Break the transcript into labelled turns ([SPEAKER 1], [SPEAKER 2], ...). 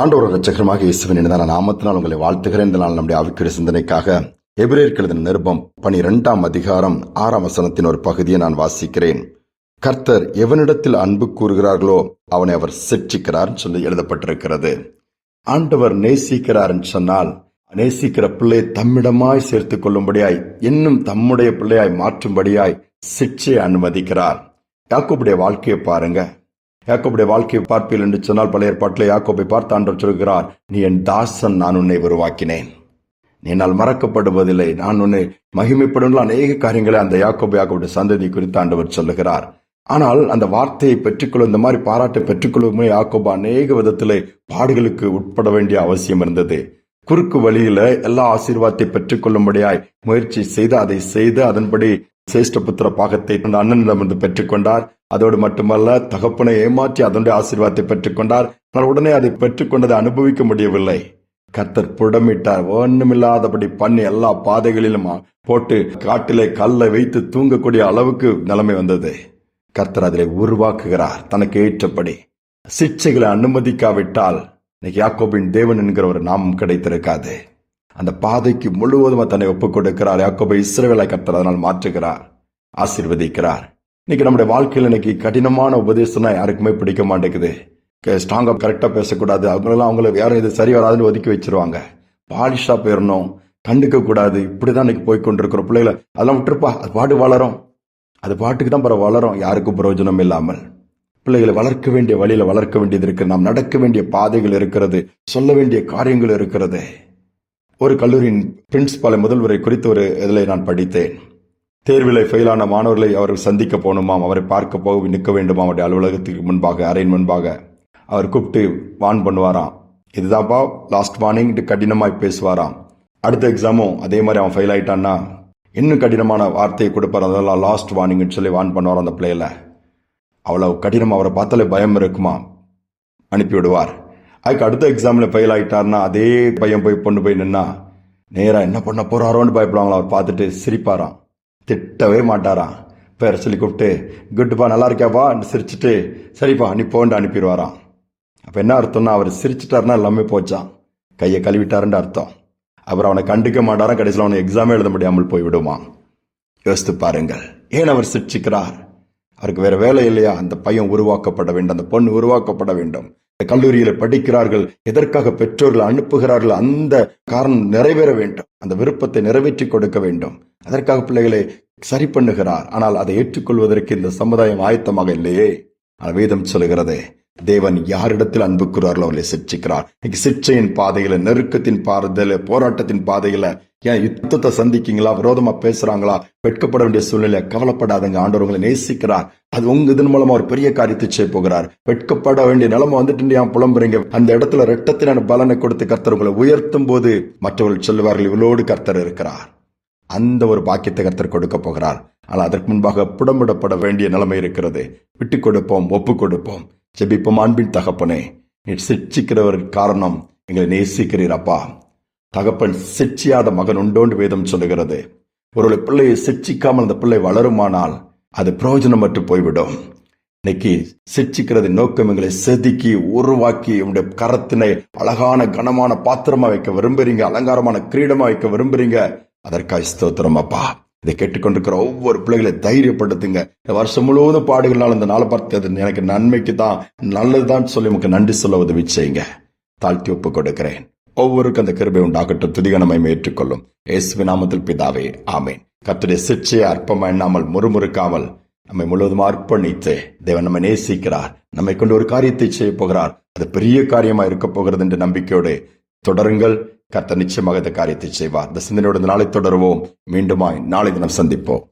[SPEAKER 1] ஆண்டவர் ரச்சகரமாக இயேசுவின் இணைதான நாமத்தினால் உங்களை வாழ்த்துகிறேன். இந்த நாள் நம்முடைய ஆவிக்குரிய சிந்தனைக்காக எபிரேற்கிறது நிருபம் பனிரெண்டாம் அதிகாரம் ஆறாம் வசனத்தின் ஒரு பகுதியை நான் வாசிக்கிறேன். கர்த்தர் எவனிடத்தில் அன்பு கூறுகிறார்களோ அவனை அவர் சிற்றிக்கிறார் சொல்லி எழுதப்பட்டிருக்கிறது. ஆண்டவர் நேசிக்கிறார்ன்னு சொன்னால் நேசிக்கிற பிள்ளை தம்மிடமாய் சேர்த்து கொள்ளும்படியாய் இன்னும் தம்முடைய பிள்ளையாய் மாற்றும்படியாய் சிற்றையை அனுமதிக்கிறார். யாக்கோபுடைய வாழ்க்கையை பாருங்க. யாக்கோபுடைய வாழ்க்கையை பார்ப்பீர்கள் என்று சொன்னால் பழைய ஏற்பாட்டில் யாக்கோபை பார்த்து ஆண்டவர் சொல்கிறார் நீ என் தாசன் நான் உன்னை உருவாக்கினேன். நீ என்னால் மறக்கப்படுவதில்லை. நான் உன்னை மகிமைப்படும் அநேக காரியங்களை அந்த யாக்கோபு யாக்கோபுடைய சந்ததி குறித்து ஆண்டவர் சொல்லுகிறார். ஆனால் அந்த வார்த்தையை பெற்றுக்கொள்ளும் இந்த மாதிரி பாராட்டை பெற்றுக்கொள்ளும் யாக்கோபு அநேக விதத்திலே பாடுகளுக்கு உட்பட வேண்டிய அவசியம் இருந்தது. குறுக்கு வழியில எல்லா ஆசீர்வாதத்தை பெற்றுக்கொள்ளும்படியாய் முயற்சி செய்து அதை செய்து அதன்படி சேஷ்டபுத்திர பாகத்தை அந்த அண்ணனிடமிருந்து பெற்றுக்கொண்டார். அதோடு மட்டுமல்ல தகப்பனை ஏமாற்றி அதனுடைய ஆசீர்வாதத்தை பெற்றுக்கொண்டார். ஆனால் உடனே அதை பெற்றுக்கொண்டதை அனுபவிக்க முடியவில்லை. கர்த்தர் புடமிட்டார். ஒண்ணுமில்லாதபடி பண்ணி எல்லா பாதைகளிலும் போட்டு காட்டிலே கல்லை வைத்து தூங்கக்கூடிய அளவுக்கு நிலைமை வந்தது. கர்த்தர் அதிலே உருவாக்குகிறார். தனக்கு ஏற்றபடி சிக்ஷைகளை அனுமதிக்காவிட்டால் இன்னைக்கு யாக்கோபின் தேவன் என்கிற ஒரு நாமம் கிடைத்திருக்காது. அந்த பாதைக்கு முழுவதுமா தன்னை ஒப்புக் கொடுக்கிறார் யாக்கோபை இஸ்ரேவேலை கர்த்தர் அதனால் மாற்றுகிறார் ஆசிர்வதிக்கிறார். இன்னைக்கு நம்முடைய வாழ்க்கையில் இன்னைக்கு கடினமான உபதேசம்னா யாருக்குமே பிடிக்க மாட்டேங்குது. ஸ்ட்ராங்காக கரெக்டாக பேசக்கூடாது. அவங்களெல்லாம் அவங்கள யாரும் இது சரி வராதுன்னு ஒதுக்கி வச்சிருவாங்க. பாலிஷா போயிடணும் கண்டுக்க கூடாது. இப்படி தான் இன்னைக்கு போய் கொண்டிருக்கிறோம் பிள்ளைகளை. அதெல்லாம் விட்டுருப்பா. அது பாட்டு வளரும். அது பாட்டுக்கு தான் பிற வளரும். யாருக்கும் பிரயோஜனம் இல்லாமல். பிள்ளைகளை வளர்க்க வேண்டிய வழியில் வளர்க்க வேண்டியது இருக்குது நாம் நடக்க வேண்டிய பாதைகள் இருக்கிறது. சொல்ல வேண்டிய காரியங்கள் இருக்கிறது. ஒரு கல்லூரியின் பிரின்ஸ்பாலை முதல்வரை குறித்து ஒரு இதில் நான் படித்தேன். தேர்வில் ஃபெயிலான மாணவர்களை அவர்கள் சந்திக்க போகணுமாம் அவரை பார்க்க போக நிற்க வேண்டுமா அவருடைய அலுவலகத்துக்கு முன்பாக அறையின் முன்பாக. அவர் கூப்பிட்டு வான் பண்ணுவாராம். இதுதான்ப்பா லாஸ்ட் மார்னிங் கடினமாக பேசுவாராம். அடுத்த எக்ஸாமும் அதே மாதிரி அவன் ஃபெயில் ஆயிட்டான்னா இன்னும் கடினமான வார்த்தையை கொடுப்பார். அதெல்லாம் லாஸ்ட் வார்னிங்னு சொல்லி வான் பண்ணுவார் அந்த பிள்ளையில. அவ்வளோ கடினம் அவரை பார்த்தாலே பயம் இருக்குமா? அனுப்பி விடுவார். அதுக்கு அடுத்த எக்ஸாமில் ஃபெயில் ஆகிட்டார்னா அதே பையன் போய் பொண்ணு போய் நின்னா நேராக என்ன பண்ண போறாரோன்னு பயப்படுவாங்களா? அவர் பார்த்துட்டு சிரிப்பாராம். திட்டவே மாட்டாராம் பேரை சொல்லி கூப்பிட்டு குட்டுப்பா நல்லா இருக்கியாப்பான்னு சிரிச்சுட்டு சரிப்பா நீ போண்டு அனுப்பிடுவாராம். அப்போ என்ன அர்த்தம்னா அவர் சிரிச்சிட்டாருன்னா எல்லாமே போச்சான் கையை கழுவிட்டாருன்னு அர்த்தம். அப்புறம் அவனை கண்டுக்க மாட்டாரா? கடைசியில் அவனை எக்ஸாமே எழுத முடியாமல் போய்விடுவான் யோசித்து பாருங்கள். ஏன் அவர் சிரிச்சுக்கிறார்? அவருக்கு வேற வேலை இல்லையா? அந்த பையன் உருவாக்கப்பட வேண்டும் அந்த பொண்ணு உருவாக்கப்பட வேண்டும். இந்த படிக்கிறார்கள் எதற்காக பெற்றோர்கள் அனுப்புகிறார்கள் அந்த காரணம் நிறைவேற வேண்டும். அந்த விருப்பத்தை நிறைவேற்றி கொடுக்க வேண்டும். அதற்காக பிள்ளைகளை சரி பண்ணுகிறார். ஆனால் அதை ஏற்றுக்கொள்வதற்கு இந்த சமுதாயம் ஆயத்தமாக இல்லையே. வேதம் சொல்லுகிறதே தேவன் யாரிடத்தில் அன்பு கூறார்களோ அவர்களை சிக்ஷிக்கிறார் இன்னைக்கு சிற்சையின் பாதையில நெருக்கத்தின் பாதையில போராட்டத்தின் பாதையில ஏன் யுத்தத்தை சந்திக்கீங்களா? விரோதமா பேசுறாங்களா? வெட்கப்பட வேண்டிய சூழ்நிலை கவலைப்படாதங்க. ஆண்டவர்களை நேசிக்கிறார். அது உங்க இதன் மூலமா ஒரு பெரிய காரியத்தை செய்ய போகிறார். வெட்கப்பட வேண்டிய நிலைமை வந்துட்டு ஏன் புலம்புறீங்க? அந்த இடத்துல ரெட்டத்தினான பலனை கொடுத்து கர்த்தர் உங்களை உயர்த்தும் போது மற்றவர்கள் சொல்லுவார்கள் இவளோடு கர்த்தர் இருக்கிறார். அந்த ஒரு பாக்கியத்தை கர்த்தர் கொடுக்க போகிறார். ஆனால் அதற்கு முன்பாக புடமிடப்பட வேண்டிய நிலைமை இருக்கிறது. விட்டு கொடுப்போம் ஒப்பு கொடுப்போம். ஜெபிப்போம் அன்பின் தகப்பனே. நீ சிட்சிக்கிறவர் காரணம் எங்களை நேசிக்கிறீர் அப்பா. தகப்பன் சிட்சியாத மகன் உண்டோண்டு வேதம் சொல்லுகிறது. ஒரு பிள்ளையை சிட்சிக்காமல் அந்த பிள்ளை வளருமானால் அது பிரயோஜனமற்று போய்விடும். இன்னைக்கு சிட்சிக்கிறது நோக்கம் எங்களை செதுக்கி உருவாக்கி உங்களுடைய கரத்தினை அழகான கனமான பாத்திரமா வைக்க விரும்புறீங்க அலங்காரமான கிரீடமா வைக்க விரும்புறீங்க. அதற்காக ஸ்தோத்திரம் அப்பா. இதை கேட்டுக்கொண்டிருக்கிற ஒவ்வொரு பிள்ளைகளை தைரியப்படுத்துங்க. இந்த வருஷம் முழுவதும் பாடுகள்னால இந்த நாளை பார்த்து அது எனக்கு நன்மைக்கு தான் நல்லதுதான் சொல்லி உங்களுக்கு நன்றி சொல்ல உதவி செய்யுங்க. தாழ்த்தி ஒப்பு கொடுக்கிறேன். ஒவ்வொருக்கும் அந்த கிருபை உண்டாகட்டும். துதிகணமை ஏற்றுக்கொள்ளும். இயேசுவி நாமத்தில் பிதாவே ஆமேன். கத்துடைய சிற்சையை அற்பமா எண்ணாமல் முறுமுறுக்காமல் நம்மை முழுவதும் அர்ப்பணித்து தேவன் நம்மை நேசிக்கிறார். நம்மை கொண்டு ஒரு காரியத்தை செய்ய போகிறார். அது பெரிய காரியமா இருக்க போகிறது என்ற நம்பிக்கையோடு தொடருங்கள். கர்த்தர் நிச்சயமாக இந்த காரியத்தை செய்வார். இந்த சிந்தனையோடு நாளை தொடருவோம். மீண்டுமாய் நாளை தினம் சந்திப்போம்.